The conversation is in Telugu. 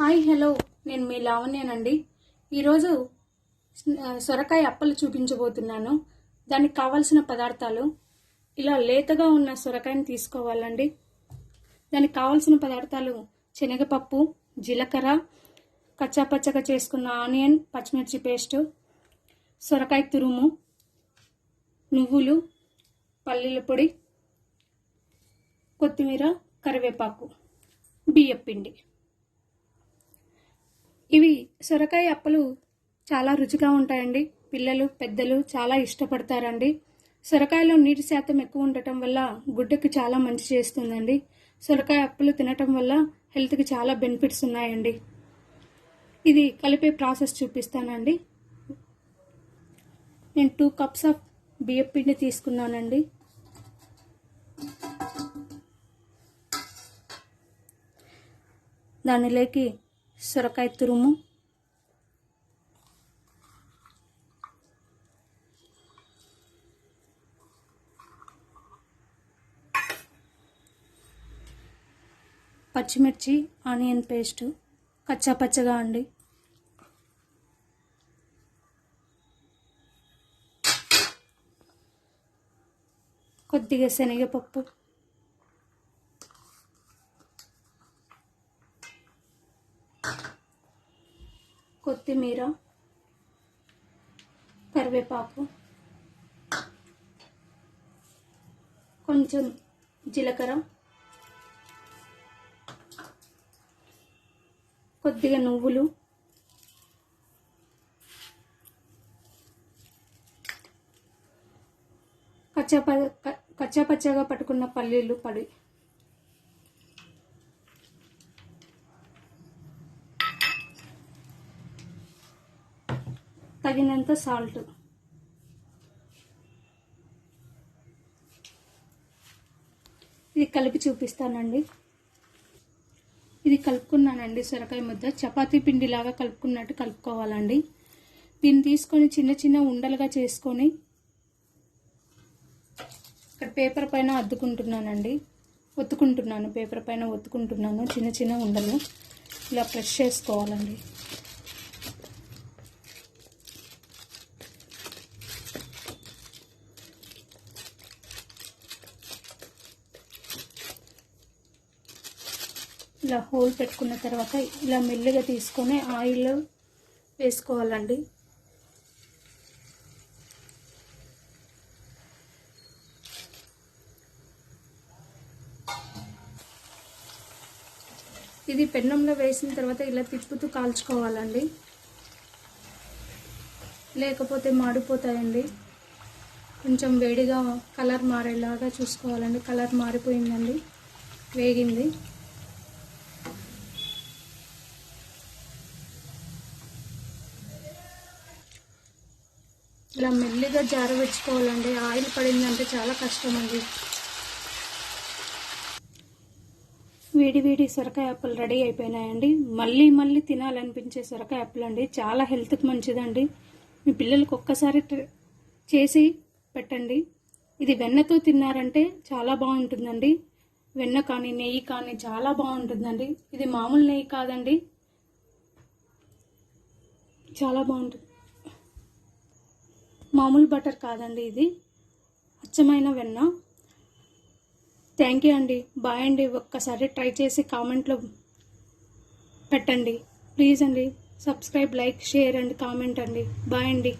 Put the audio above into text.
Hi hello. నేను మీ లావణ్యనండి. ఈరోజు సొరకాయ అప్పలు చూపించబోతున్నాను. దానికి కావాల్సిన పదార్థాలు. ఇలా లేతగా ఉన్న సొరకాయని తీసుకోవాలండి. దానికి కావాల్సిన పదార్థాలు శనగపప్పు జీలకర్ర కచ్చాపచ్చగా చేసుకున్న ఆనియన్ పచ్చిమిర్చి పేస్ట్ సొరకాయ తురుము నువ్వులు పల్లీల పొడి కొత్తిమీర కరివేపాకు బియ్యపిండి. ఇవి సొరకాయ అప్పలు చాలా రుచిగా ఉంటాయండి. పిల్లలు పెద్దలు చాలా ఇష్టపడతారండి. సొరకాయలో నీటి శాతం ఎక్కువ ఉండటం వల్ల గుడ్డకి చాలా మంచి చేస్తుందండి. సొరకాయ అప్పలు తినటం వల్ల హెల్త్కి చాలా బెనిఫిట్స్ ఉన్నాయండి. ఇది కలిపే ప్రాసెస్ చూపిస్తానండి. నేను టూ కప్స్ ఆఫ్ బియ్యం పిండి తీసుకున్నానండి. దానిలోకి సొరకాయ తురుము. పచ్చిమిర్చి ఆనియన్ పేస్ట్ కచ్చా పచ్చగా అండి. కొద్దిగా శనగపప్పు. కొత్తిమీర కరివేపాకు కొంచెం జీలకర్ర కొద్దిగా నువ్వులు కచ్చప కచ్చాపచ్చగా పట్టుకున్న పల్లీలు పడి తగినంత సాల్ట్. ఇది కలిపి చూపిస్తానండి. ఇది కలుపుకున్నానండి సొరకాయ ముద్ద. చపాతీ పిండిలాగా కలుపుకున్నట్టు కలుపుకోవాలండి. దీన్ని తీసుకొని చిన్న చిన్న ఉండలుగా చేసుకొని ఇక్కడ పేపర్ పైన అద్దుకుంటున్నానండి. ఒత్తుకుంటున్నాను పేపర్ పైన ఒత్తుకుంటున్నాను చిన్న చిన్న ఉండలు. ఇలా ప్రెష్ చేసుకోవాలండి. ఇలా హోల్ పెట్టుకున్న తర్వాత ఇలా మెల్లిగా తీసుకొని ఆయిల్ వేసుకోవాలండి. ఇది పెన్నంలో వేసిన తర్వాత ఇలా తిప్పుతూ కాల్చుకోవాలండి. లేకపోతే మాడిపోతాయండి. కొంచెం వేడిగా కలర్ మారేలాగా చూసుకోవాలండి. కలర్ మారిపోయిందండి. వేగింది. ఇలా మెల్లిగా జారవిచ్చుకోవాలండి ఆయిల్ పడిందంటే చాలా కష్టం అండి వేడి వేడి సొరకాయ అప్పులు రెడీ అయిపోయినాయండి. మళ్ళీ మళ్ళీ తినాలనిపించే సొరకాయ అప్పులు అండి. చాలా హెల్త్కి మంచిదండి. మీ పిల్లలకు ఒక్కసారి చేసి పెట్టండి. ఇది వెన్నతో తిన్నారంటే చాలా బాగుంటుందండి. వెన్న కానీ నెయ్యి కానీ చాలా బాగుంటుందండి. ఇది మామూలు నెయ్యి కాదండి. చాలా బాగుంటుంది. మామూలు బటర్ కాదండి ఇది. అచ్చమైన వెన్న. థ్యాంక్ యూ అండి. బాయ్ అండి. ఒక్కసారి ట్రై చేసి కామెంట్లో పెట్టండి. ప్లీజ్ అండి. Subscribe like share and comment అండి. బాయ్ అండి.